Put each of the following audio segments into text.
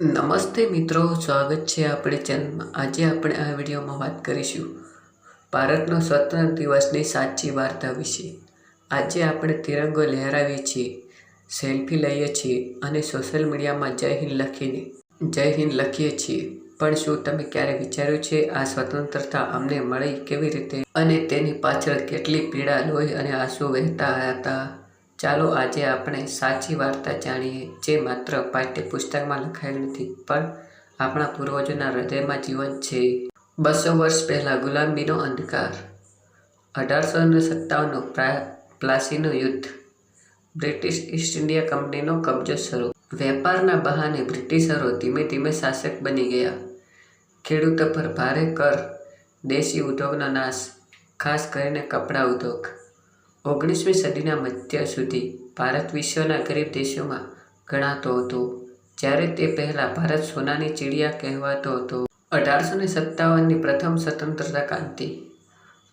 નમસ્તે મિત્રો, સ્વાગત છે આપણી ચેનલમાં. આજે આપણે આ વિડીયોમાં વાત કરીશું ભારતનો સ્વતંત્ર દિવસની સાચી વાર્તા વિશે. આજે આપણે તિરંગો લહેરાવીએ છીએ, સેલ્ફી લઈએ છીએ અને સોશિયલ મીડિયામાં જય હિન્દ લખીને, જય હિન્દ લખીએ છીએ. પણ શું તમે ક્યારે વિચાર્યું છે આ સ્વતંત્રતા અમને મળી કેવી રીતે? અને તેની પાછળ કેટલી પીડા, લોહી અને આંસુ વહેતા હતા? ચાલો આજે આપણે સાચી વાર્તા જાણીએ, જે માત્ર પાઠ્યપુસ્તકમાં લખાયેલ નથી, પણ આપણા પૂર્વજોના હૃદયમાં જીવંત છે. બસો વર્ષ પહેલાં ગુલામીનો અંધકાર, અઢારસો ને સત્તાવનનો પ્લાસીનું યુદ્ધ, બ્રિટિશ ઈસ્ટ ઇન્ડિયા કંપનીનો કબજો શરૂ. વેપારના બહાને બ્રિટિશરો ધીમે ધીમે શાસક બની ગયા. ખેડૂતો પર ભારે કર, દેશી ઉદ્યોગનો નાશ, ખાસ કરીને કપડાં ઉદ્યોગ. ઓગણીસમી સદીના મધ્ય સુધી ભારત વિશ્વના ગરીબ દેશોમાં ગણાતો હતો, જ્યારે તે પહેલાં ભારત સોનાની ચીડિયા કહેવાતો હતો. અઢારસો ને સત્તાવનની પ્રથમ સ્વતંત્રતા ક્રાંતિ,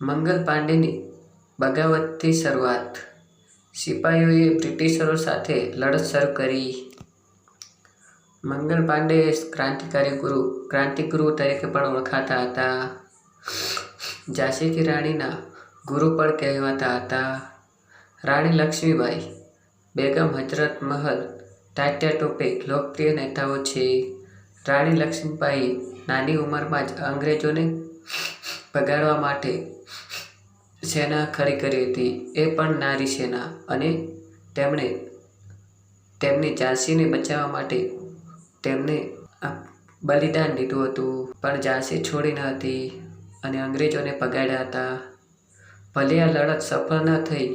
મંગલ પાંડેની બગાવતથી શરૂઆત સિપાહીઓએ બ્રિટિશરો સાથે લડત શરૂ કરી. મંગલ પાંડે ક્રાંતિકારી ગુરુ, ક્રાંતિગુરુ તરીકે પણ ઓળખાતા હતા. ઝાંસી કી રાણીના ગુરુ પણ કહેવાતા હતા. રાણી લક્ષ્મીબાઈ, બેગમ હજરત મહલ, ટાટ્યા ટોપે લોકપ્રિય નેતાઓ છે. રાણી લક્ષ્મીબાઈ નાની ઉંમરમાં જ અંગ્રેજોને ભગાડવા માટે સેના ખડી કરી હતી. એ પણ નારી સેના અને તેમણે તેમની ઝાંસીને બચાવવા માટે તેમને બલિદાન દીધું હતું. પણ ઝાંસી છોડી ન હતી અને અંગ્રેજોને પગાડ્યા હતા. ભલે આ લડત સફળ ન થઈ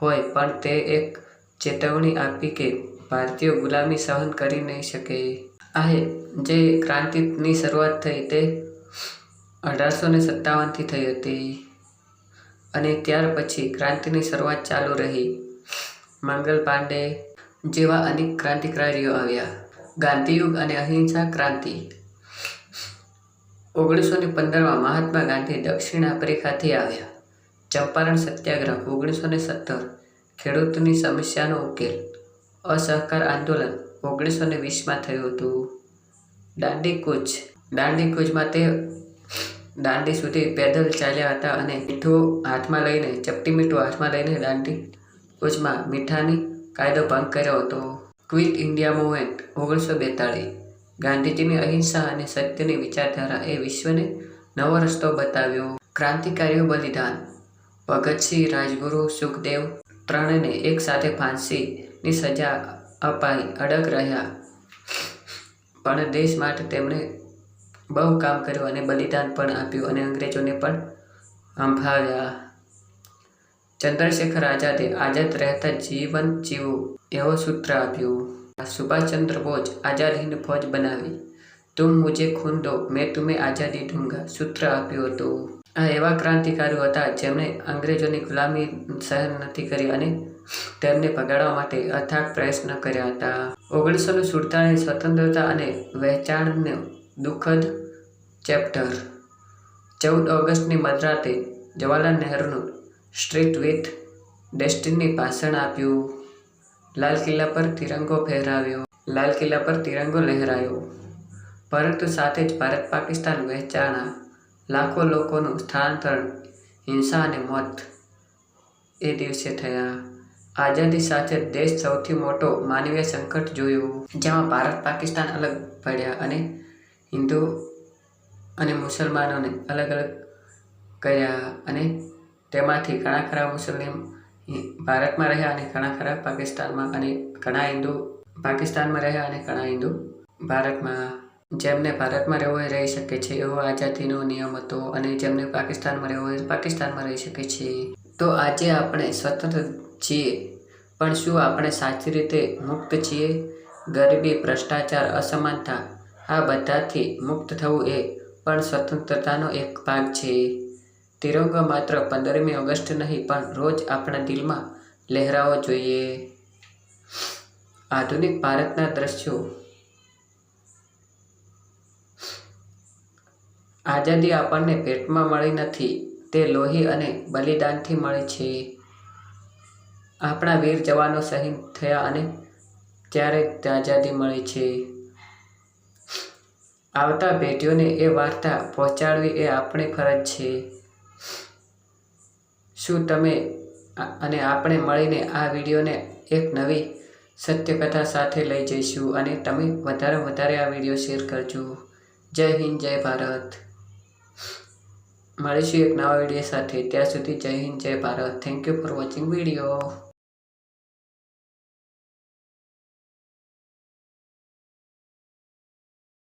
હોય, પણ તે એક ચેતવણી આપી કે ભારતીયો ગુલામી સહન કરી નહીં શકે. આ જે ક્રાંતિની શરૂઆત થઈ તે અઢારસો ને સત્તાવનથી થઈ હતી. અને ત્યાર પછી ક્રાંતિની શરૂઆત ચાલુ રહી. મંગલ પાંડે જેવા અનેક ક્રાંતિકારીઓ આવ્યા. ગાંધીયુગ અને અહિંસા ક્રાંતિ. ઓગણીસો ને પંદરમાં મહાત્મા ગાંધી દક્ષિણ આફ્રિકાથી આવ્યા. ચંપારણ સત્યાગ્રહ ઓગણીસો ને સત્તર, ખેડૂતની સમસ્યાનો ઉકેલ. અસહકાર આંદોલન ઓગણીસો ને વીસમાં થયું હતું. દાંડી કૂચ. દાંડી કૂચમાં તે દાંડી સુધી પેદલ ચાલ્યા હતા અને મીઠું હાથમાં લઈને, ચપટી મીઠું હાથમાં લઈને દાંડી કૂચમાં મીઠાની કાયદો ભંગ કર્યો હતો. ક્વિટ ઇન્ડિયા મુવમેન્ટ ઓગણીસો બેતાળીસ. ગાંધીજીની અહિંસા અને સત્યની વિચારધારા એ વિશ્વને નવો રસ્તો બતાવ્યો. ક્રાંતિકારીઓ બલિદાન. ભગતસિંહ, રાજગુરુ, સુખદેવ ત્રણેને એકસાથે ફાંસીની સજા અપાઈ, અડગ રહ્યા. પણ દેશ માટે તેમણે બહુ કામ કર્યું અને બલિદાન પણ આપ્યું અને અંગ્રેજોને પણ હંફાવ્યા. ચંદ્રશેખર આઝાદે આઝાદ રહેતા જીવન જીવવું એવો સૂત્ર આપ્યું. સુભાષચંદ્ર બોઝ આઝાદ હિન્દ ફૌજ બનાવી. તુમ મુજે ખૂન દો, મેં તુમે આઝાદી દૂંગા સૂત્ર આપ્યું હતું. આ એવા ક્રાંતિકારીઓ હતા જેમણે અંગ્રેજોની ગુલામી સહન નથી કરી અને તેમને ભગાડવા માટે અથાગ પ્રયત્ન કર્યા હતા. ઓગણીસો ને સુડતાલીસ સ્વતંત્રતા અને વહેંચાણને દુઃખદ ચેપ્ટર. ચૌદ ઓગસ્ટની મધરાતે જવાહરલાલ નહેરુનું સ્ટ્રીટ વિથ ડેસ્ટિની ભાષણ આપ્યું. લાલ કિલ્લા પર તિરંગો ફહેરાવ્યો. લાલ કિલ્લા પર તિરંગો લહેરાયો. પરંતુ સાથે જ ભારત પાકિસ્તાન વહેંચાણા લાખો લોકોનું સ્થાનાંતરણ હિંસા અને મોત. એ દિવસે થયા. આઝાદી સાથે દેશ સૌથી મોટો માનવીય સંકટ જોયું, જેમાં ભારત, પાકિસ્તાન અલગ પડ્યા અને હિન્દુ અને મુસલમાનોને અલગ અલગ કર્યા અને તેમાંથી ઘણા ખરા મુસ્લિમ ભારતમાં રહ્યા અને ઘણા ખરા પાકિસ્તાનમાં અને ઘણા હિન્દુ પાકિસ્તાનમાં રહ્યા અને ઘણા હિન્દુ ભારતમાં જેમને ભારતમાં રહેવું એ રહી શકે છે, એવો આઝાદીનો નિયમ હતો અને જેમને પાકિસ્તાનમાં રહેવું એ પાકિસ્તાનમાં રહી શકે છે. તો આજે આપણે સ્વતંત્ર છીએ, પણ શું આપણે સાચી રીતે મુક્ત છીએ? ગરીબી, ભ્રષ્ટાચાર, અસમાનતા, આ બધાથી મુક્ત થવું એ પણ સ્વતંત્રતાનો એક ભાગ છે. તિરંગો માત્ર પંદરમી ઓગસ્ટ નહીં, પણ રોજ આપણા દિલમાં લહેરાવો જોઈએ. આધુનિક ભારતના દ્રશ્યો આઝાદી આપણને ભેટમાં મળી નથી, તે લોહી અને બલિદાનથી મળી છે. આપણા વીર જવાનો શહીદ થયા અને ત્યારે આઝાદી મળી છે. આવતા પેઢીઓને એ વાર્તા પહોંચાડવી એ આપણી ફરજ છે. શું તમે અને આપણે મળીને આ વિડીયોને એક નવી સત્યકથા સાથે લઈ જઈશું અને તમે વધારે વધારે આ વીડિયો શેર કરજો. જય હિન્દ, જય ભારત. મળીશું એક નવા વીડિયો સાથે. ત્યાં સુધી જય હિન્દ, જય Bharat. Thank you for watching video